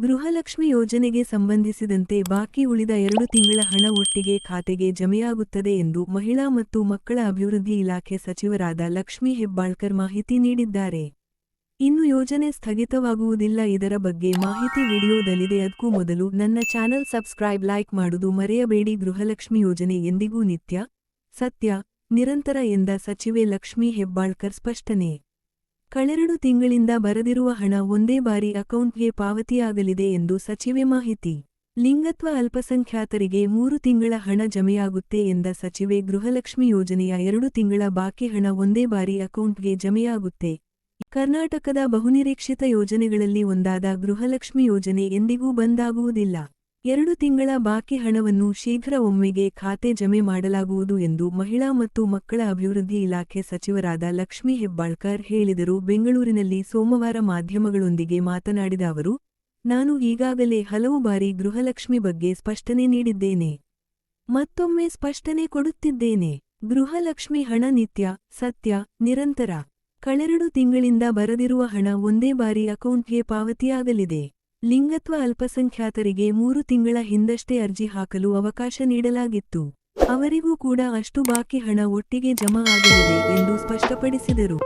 ಗೃಹಲಕ್ಷ್ಮಿ ಯೋಜನೆಗೆ ಸಂಬಂಧಿಸಿದಂತೆ ಬಾಕಿ ಉಳಿದ ಎರಡು ತಿಂಗಳ ಹಣ ಒಟ್ಟಿಗೆ ಖಾತೆಗೆ ಜಮೆಯಾಗುತ್ತದೆ ಎಂದು ಮಹಿಳಾ ಮತ್ತು ಮಕ್ಕಳ ಅಭಿವೃದ್ಧಿ ಇಲಾಖೆ ಸಚಿವರಾದ ಲಕ್ಷ್ಮೀ ಹೆಬ್ಬಾಳ್ಕರ್ ಮಾಹಿತಿ ನೀಡಿದ್ದಾರೆ. ಇನ್ನು ಯೋಜನೆ ಸ್ಥಗಿತವಾಗುವುದಿಲ್ಲ, ಇದರ ಬಗ್ಗೆ ಮಾಹಿತಿ ವಿಡಿಯೋದಲ್ಲಿದೆ. ಅದಕ್ಕೂ ಮೊದಲು ನನ್ನ ಚಾನೆಲ್ ಸಬ್ಸ್ಕ್ರೈಬ್, ಲೈಕ್ ಮಾಡುವುದು ಮರೆಯಬೇಡಿ. ಗೃಹಲಕ್ಷ್ಮಿ ಯೋಜನೆ ಎಂದಿಗೂ ನಿತ್ಯ, ಸತ್ಯ, ನಿರಂತರ ಎಂದ ಸಚಿವೆ ಲಕ್ಷ್ಮೀ ಹೆಬ್ಬಾಳ್ಕರ್ ಸ್ಪಷ್ಟನೆ. ಕಳೆರಡು ತಿಂಗಳಿಂದ ಬರದಿರುವ ಹಣ ಒಂದೇ ಬಾರಿ ಅಕೌಂಟ್ಗೆ ಪಾವತಿಯಾಗಲಿದೆ ಎಂದು ಸಚಿವೆ ಮಾಹಿತಿ. ಲಿಂಗತ್ವ ಅಲ್ಪಸಂಖ್ಯಾತರಿಗೆ ಮೂರು ತಿಂಗಳ ಹಣ ಜಮೆಯಾಗುತ್ತೆ ಎಂದ ಸಚಿವೆ ಗೃಹಲಕ್ಷ್ಮಿ ಯೋಜನೆಯ ಎರಡು ತಿಂಗಳ ಬಾಕಿ ಹಣ ಒಂದೇ ಬಾರಿ ಅಕೌಂಟ್ಗೆ ಜಮೆಯಾಗುತ್ತೆ. ಕರ್ನಾಟಕದ ಬಹುನಿರೀಕ್ಷಿತ ಯೋಜನೆಗಳಲ್ಲಿ ಒಂದಾದ ಗೃಹಲಕ್ಷ್ಮಿ ಯೋಜನೆ ಎಂದಿಗೂ ಬಂದಾಗುವುದಿಲ್ಲ ಎರಡು ತಿಂಗಳ ಬಾಕಿ ಹಣವನ್ನು ಶೀಘ್ರ ಒಮ್ಮೆಗೆ ಖಾತೆ ಜಮೆ ಮಾಡಲಾಗುವುದು ಎಂದು ಮಹಿಳಾ ಮತ್ತು ಮಕ್ಕಳ ಅಭಿವೃದ್ಧಿ ಇಲಾಖೆ ಸಚಿವರಾದ ಲಕ್ಷ್ಮೀ ಹೆಬ್ಬಾಳ್ಕರ್ ಹೇಳಿದರು. ಬೆಂಗಳೂರಿನಲ್ಲಿ ಸೋಮವಾರ ಮಾಧ್ಯಮಗಳೊಂದಿಗೆ ಮಾತನಾಡಿದ ಅವರು, ನಾನು ಈಗಾಗಲೇ ಹಲವು ಬಾರಿ ಗೃಹಲಕ್ಷ್ಮಿ ಬಗ್ಗೆ ಸ್ಪಷ್ಟನೆ ನೀಡಿದ್ದೇನೆ. ಮತ್ತೊಮ್ಮೆ ಸ್ಪಷ್ಟನೆ ಕೊಡುತ್ತಿದ್ದೇನೆ. ಗೃಹಲಕ್ಷ್ಮಿ ಹಣ ನಿತ್ಯ, ಸತ್ಯ, ನಿರಂತರ. ಕಳೆರಡು ತಿಂಗಳಿಂದ ಬರದಿರುವ ಹಣ ಒಂದೇ ಬಾರಿ ಅಕೌಂಟ್ಗೆ ಪಾವತಿಯಾಗಲಿದೆ. ಲಿಂಗತ್ವ ಅಲ್ಪಸಂಖ್ಯಾತರಿಗೆ ಮೂರು ತಿಂಗಳ ಹಿಂದಷ್ಟೇ ಅರ್ಜಿ ಹಾಕಲು ಅವಕಾಶ ನೀಡಲಾಗಿತ್ತು. ಅವರಿಗೂ ಕೂಡ ಅಷ್ಟು ಬಾಕಿ ಹಣ ಒಟ್ಟಿಗೆ ಜಮಾ ಆಗಲಿದೆ ಎಂದು ಸ್ಪಷ್ಟಪಡಿಸಿದರು.